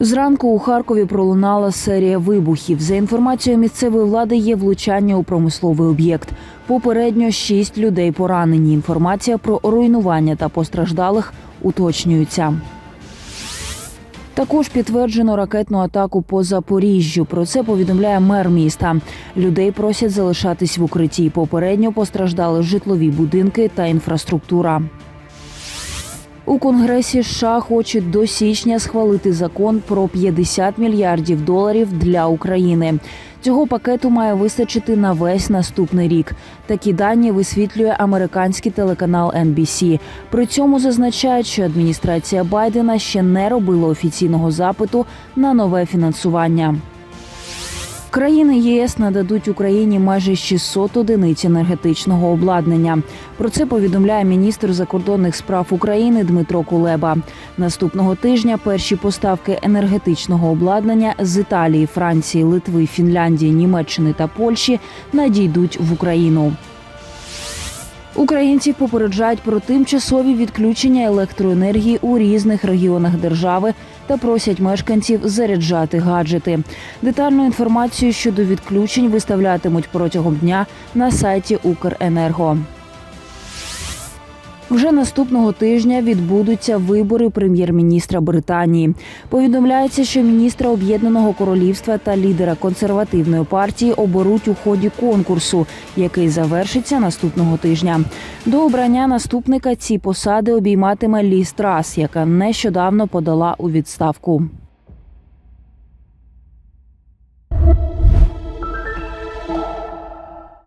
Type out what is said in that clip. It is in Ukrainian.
Зранку у Харкові пролунала серія вибухів. За інформацією місцевої влади, є влучання у промисловий об'єкт. Попередньо шість людей поранені. Інформація про руйнування та постраждалих уточнюється. Також підтверджено ракетну атаку по Запоріжжю. Про це повідомляє мер міста. Людей просять залишатись в укритті. Попередньо постраждали житлові будинки та інфраструктура. У Конгресі США хочуть до січня схвалити закон про 50 мільярдів доларів для України. Цього пакету має вистачити на весь наступний рік. Такі дані висвітлює американський телеканал NBC. При цьому зазначають, що адміністрація Байдена ще не робила офіційного запиту на нове фінансування. Країни ЄС нададуть Україні майже 600 одиниць енергетичного обладнання. Про це повідомляє міністр закордонних справ України Дмитро Кулеба. Наступного тижня перші поставки енергетичного обладнання з Італії, Франції, Литви, Фінляндії, Німеччини та Польщі надійдуть в Україну. Українців попереджають про тимчасові відключення електроенергії у різних регіонах держави та просять мешканців заряджати гаджети. Детальну інформацію щодо відключень виставлятимуть протягом дня на сайті Укренерго. Вже наступного тижня відбудуться вибори прем'єр-міністра Британії. Повідомляється, що міністра Об'єднаного Королівства та лідера консервативної партії оберуть у ході конкурсу, який завершиться наступного тижня. До обрання наступника ці посади обійматиме Лі Страс, яка нещодавно подала у відставку.